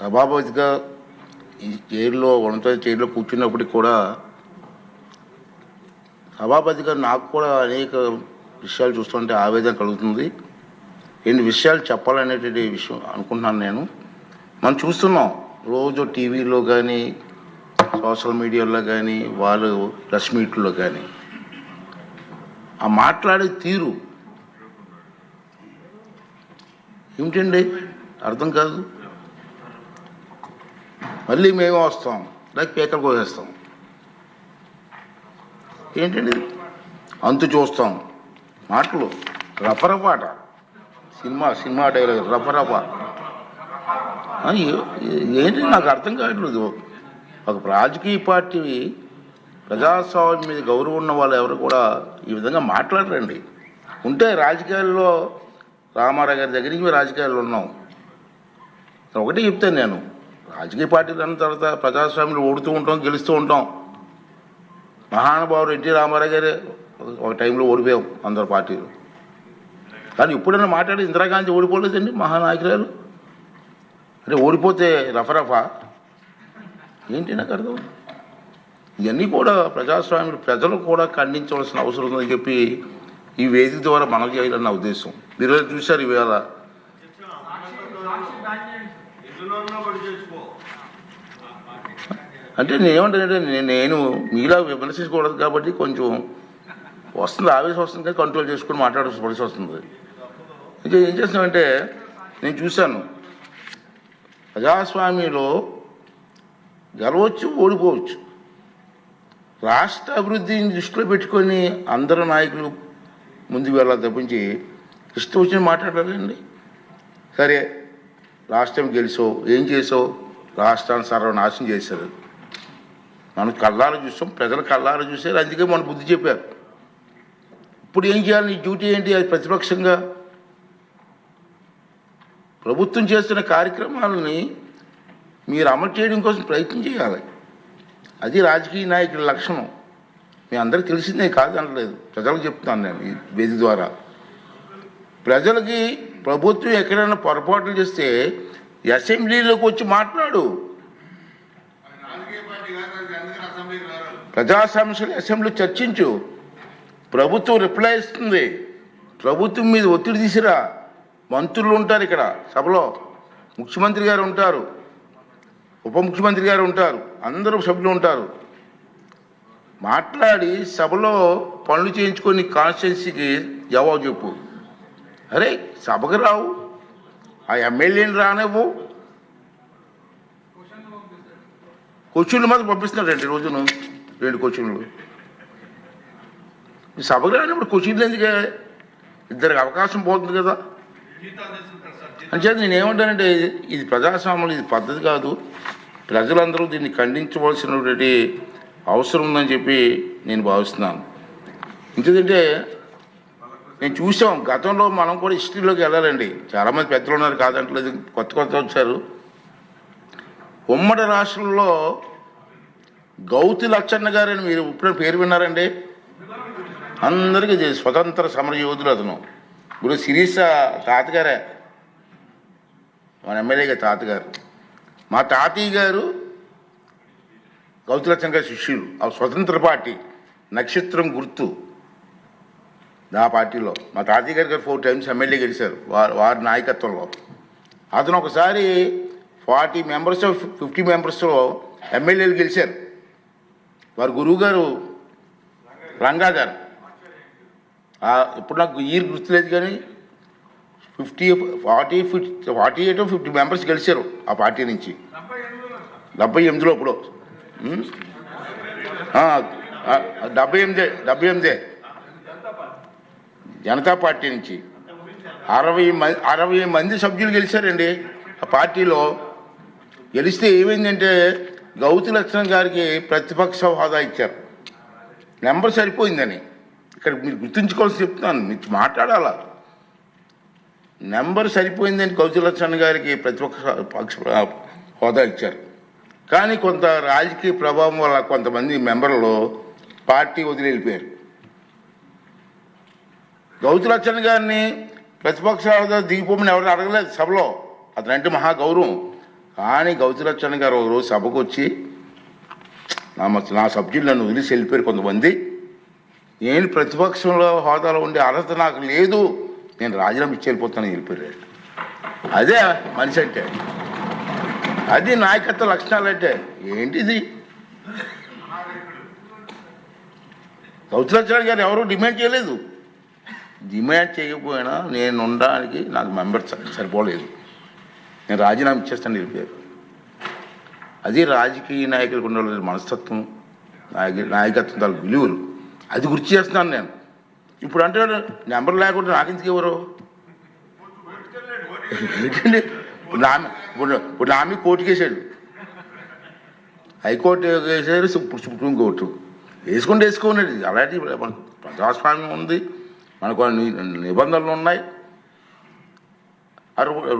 సభాపతిగా ఈ చైర్లో ఉన్నత చైర్లో కూర్చున్నప్పటికి కూడా సభాపతిగా నాకు కూడా అనేక విషయాలు చూస్తుంటే ఆవేదన కలుగుతుంది. ఎన్ని విషయాలు చెప్పాలనేటువంటి విషయం అనుకుంటున్నాను నేను. మనం చూస్తున్నాం రోజు టీవీలో కానీ సోషల్ మీడియాలో కానీ వాళ్ళు ప్రెస్ మీట్లో కానీ ఆ మాట్లాడే తీరు ఏమిటండి? అర్థం కాదు. మళ్ళీ మేము వస్తాం. లేక పేకలు కోసేస్తాం. ఏంటండి అంతు చూస్తాం. మాటలు. రఫరపాట సినిమా సినిమా డైలాగ్. రఫరఫ ఏంటి నాకు అర్థం కావట్లేదు ఒక రాజకీయ పార్టీ ప్రజాస్వామ్యం మీద గౌరవం ఉన్న వాళ్ళు ఎవరు కూడా ఈ విధంగా మాట్లాడరండి. ఉంటే రాజకీయాల్లో రామారావు గారి దగ్గర నుంచి మేము రాజకీయాల్లో ఉన్నాం. ఒకటే చెప్తాను నేను. రాజకీయ పార్టీలు అన్న తర్వాత ప్రజాస్వామ్యంలో ఓడుతూ ఉంటాం గెలుస్తూ ఉంటాం. మహానుభావుడు ఎన్టీ రామారావు గారే ఒక- టైంలో ఓడిపోయాం అందరు పార్టీలు. కానీ ఇప్పుడైనా మాట్లాడి ఇందిరాగాంధీ ఓడిపోలేదండి మహానాయకురాలు. అంటే ఓడిపోతే రఫరఫా? ఏంటి నాకు అర్థం? ఇవన్నీ కూడా ప్రజాస్వామ్యం ప్రజలు కూడా ఖండించవలసిన అవసరం ఉందని చెప్పి ఈ వేదిక ద్వారా మనం చేయాలని నా ఉద్దేశం. మీరు చూశారు ఈవేళ అంటే నేనేమంటానంటే నేను మీలా విమర్శించకూడదు కాబట్టి కొంచెం వస్తుంది ఆవేశం వస్తుంది కానీ కంట్రోల్ చేసుకుని మాట్లాడాల్సిన పరిస్థితి వస్తుంది. ఇంకా ఏం చేస్తున్నామంటే నేను చూశాను. ప్రజాస్వామ్యంలో గెలవచ్చు ఓడిపోవచ్చు. రాష్ట్ర అభివృద్ధిని దృష్టిలో పెట్టుకొని అందరు నాయకులు ముందుకు వెళ్ళాలి తప్పించి ఇష్టం వచ్చిన మాట్లాడాలండి సరే రాష్ట్రం గెలిచావు ఏం చేసావు రాష్ట్రాన్ని సర్వనాశనం చేశారు. మనం కళ్ళారు చూసాం ప్రజలు కళ్ళారు చూసారు అందుకే మన బుద్ధి చెప్పారు. ఇప్పుడు ఏం చేయాలి? నీ డ్యూటీ ఏంటి? అది ప్రతిపక్షంగా? ప్రభుత్వం చేస్తున్న కార్యక్రమాలని మీరు అమలు చేయడం కోసం ప్రయత్నం చేయాలి. అది రాజకీయ నాయకుల లక్షణం. మీ అందరికీ తెలిసిందే కాదు అనలేదు. ప్రజలకు చెప్తున్నాను నేను ఈ వేది ద్వారా. ప్రజలకి ప్రభుత్వం ఎక్కడైనా పొరపాట్లు చేస్తే అసెంబ్లీలోకి వచ్చి మాట్లాడు రాజకీయ పార్టీ కాదు దానికి అందుకని అసెంబ్లీకి రారు ప్రజా సమస్యలు అసెంబ్లీ చర్చించు. ప్రభుత్వం రిప్లై ఇస్తుంది. ప్రభుత్వం మీద ఒత్తిడి తీసిరా. మంత్రులు ఉంటారు ఇక్కడ సభలో. ముఖ్యమంత్రి గారు ఉంటారు. ఉప ముఖ్యమంత్రి గారు ఉంటారు. అందరూ సభ్యులు ఉంటారు. మాట్లాడి సభలో పనులు చేయించుకొని కాన్స్టిట్యున్సీకి జవాబు చెప్పు. అరే సభకు రావు. ఆ ఎమ్మెల్యేని రానివ్వు. క్వశ్చన్లు మాత్రం పంపిస్తున్నారండి రోజును? రెండు క్వశ్చన్లు ఈ సభకు రానప్పుడు క్వశ్చన్లు ఎందుకే? ఇద్దరికి అవకాశం పోతుంది కదా. అంచేత నేను ఏమంటానంటే ఇది ప్రజాస్వామ్యం ఇది పద్ధతి కాదు. ప్రజలందరూ దీన్ని ఖండించవలసినటువంటి అవసరం ఉందని చెప్పి నేను భావిస్తున్నాను. ఎందుకంటే నేను చూసాం గతంలో మనం కూడా హిస్టరీలోకి వెళ్ళాలండి. చాలామంది పెద్దలు ఉన్నారు కాదంటలేదు కొత్త కొత్త వచ్చారు. ఉమ్మడి రాష్ట్రంలో గౌతి లచ్చన్న గారని మీరు ఇప్పుడు పేరు విన్నారండి? అందరికీ తెలుసు స్వతంత్ర సమరయోధులు అతను. ఇప్పుడు శిరీష తాతగారే. మన ఎమ్మెల్యేగా తాతగారు. మా తాతయ్య గారు గౌతి లచ్చన్న గారి శిష్యులు. ఆ స్వతంత్ర పార్టీ నక్షత్రం గుర్తు. ఆ పార్టీలో. మా తాతయ్య గారు గారు ఫోర్ టైమ్స్ ఎమ్మెల్యే గెలిచారు వారి వారి నాయకత్వంలో. అతను ఒకసారి ఫార్టీ మెంబర్స్ ఫిఫ్టీ మెంబర్స్లో ఎమ్మెల్యేలు గెలిచారు. వారి గురువు గారు రంగా గారు ఇప్పుడు నాకు ఇయర్ గుర్తులేదు కానీ fifty forty fifty forty eight fifty members గెలిచారు ఆ పార్టీ నుంచి. డెబ్బై ఎనిమిదిలో ఇప్పుడు. డెబ్బై ఎనిమిదే డెబ్బై ఎనిమిదే. జనతా పార్టీ నుంచి. అరవై మంది అరవై మంది సభ్యులు గెలిచారండి ఆ పార్టీలో. గెలిస్తే ఏమైందంటే గౌతి లక్ష్మణ్ గారికి ప్రతిపక్ష హోదా ఇచ్చారు. నెంబర్ సరిపోయిందని. ఇక్కడ మీరు గుర్తుంచుకోవాల్సి చెప్తున్నాను మీరు మాట్లాడాలా? నెంబర్ సరిపోయిందని గౌతి లక్ష్మణ్ గారికి ప్రతిపక్ష పక్ష హోదా ఇచ్చారు. కానీ కొంత రాజకీయ ప్రభావం వల్ల కొంతమంది మెంబర్లు పార్టీ వదిలి వెళ్ళిపోయారు గౌతు లచ్చన్ గారిని ప్రతిపక్ష హోదా దిగిపోమని ఎవరు అడగలేదు సభలో. అతనంటే మహా గౌరవం. కానీ గౌతులచ్చన్న గారు ఒక రోజు సభకు వచ్చి నా నా సబ్జెక్టు నన్ను వదిలిసి వెళ్ళిపోయారు కొంతమంది. నేను ప్రతిపక్షంలో హోదాలో ఉండే అర్హత నాకు లేదు. నేను రాజీనామా ఇచ్చి వెళ్ళిపోతానని వెళ్ళిపోయారు. అదే మనిషి అంటే. అది నాయకత్వ లక్షణాలు అంటే. ఏంటిది గౌతులక్షణ గారు ఎవరు డిమాండ్ చేయలేదు. డిమాండ్ చేయకపోయినా నేను ఉండడానికి నాకు మెంబర్ సరిపోలేదు. నేను రాజీనామా ఇచ్చేస్తాను నిలిపారు అది రాజకీయ నాయకులకు ఉండే మనస్తత్వం నాయక నాయకత్వం తాలూకు విలువలు. అది గుర్తు చేస్తున్నాను నేను. ఇప్పుడు అంటే నెంబర్ లేకుండా నాకెందుకు ఎవరు ఇప్పుడు నా ఇప్పుడు ఇప్పుడు నా మీద కోర్టుకి వేసాడు హైకోర్టు వేసారు ఇప్పుడు సుప్రీం కోర్టు. వేసుకుంటే వేసుకోండి అలాంటి ప్రజాస్వామ్యం ఉంది. మనకు నిబంధనలు ఉన్నాయి.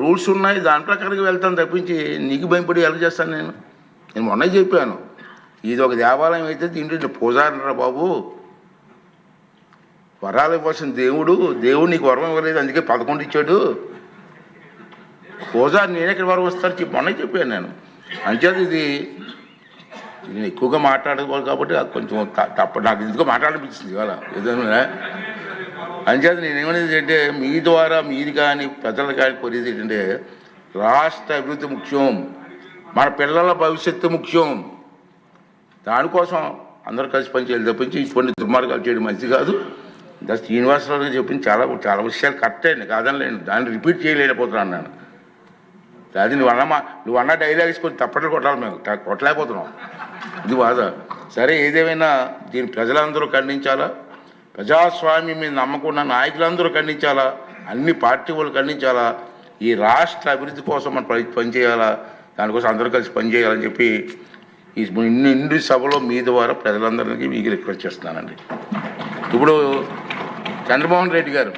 రూల్స్ ఉన్నాయి దాని ప్రకారంగా వెళ్తాను తప్పించి నీకు భయపడి ఎలా చేస్తాను నేను? నేను మొన్న చెప్పాను. ఇది ఒక దేవాలయం అయితే దీంట్లో పూజారిరా బాబు? వరాలు ఇవ్వాల్సిన దేవుడు దేవుడు నీకు వరం ఇవ్వలేదు అందుకే పదకొండు ఇచ్చాడు. పూజారి నేను ఎక్కడ వరం వస్తాను చెప్పి మొన్న చెప్పాను నేను. అంచేది ఇది నేను ఎక్కువగా మాట్లాడుకోవాలి కాబట్టి అది కొంచెం తప్ప నాకు ఎందుకో మాట్లాడనిపించింది ఇవాళ. ఏదైనా అంచేత నేను ఏమనేది అంటే మీ ద్వారా మీది కానీ ప్రజలు కానీ కోరేది ఏంటంటే రాష్ట్ర అభివృద్ధి ముఖ్యం మన పిల్లల భవిష్యత్తు ముఖ్యం. దానికోసం అందరూ కలిసి పనిచేయాలి తప్పించి ఇటువంటి దుర్మార్గాలు చేయడం మంచిది కాదు. దా శ్రీనివాసరావు గారు చెప్పిన చాలా చాలా విషయాలు కరెక్టే కాదని కాదనలేను దాన్ని రిపీట్ చేయలేకపోతున్నాను నేను. అది నువ్వు అన్న నువ్వు అన్న డైలాగ్స్ కొన్ని తప్పట్లు కొట్టాలి మేము కొట్టలేకపోతున్నాం. ఇది బాధ. సరే ఏదేమైనా దీన్ని ప్రజలందరూ ఖండించాలా? ప్రజాస్వామ్యం మీద నమ్మకం ఉన్న నాయకులందరూ ఖండించాలా? అన్ని పార్టీ వాళ్ళు ఖండించాలా? ఈ రాష్ట్ర అభివృద్ధి కోసం మనం పని పనిచేయాలా దానికోసం అందరూ కలిసి పనిచేయాలని చెప్పి ఈ ఇన్ని ఇండి సభలో మీ ద్వారా ప్రజలందరికీ మీకు రిక్వెస్ట్ చేస్తున్నానండి. ఇప్పుడు చంద్రమోహన్ రెడ్డి గారు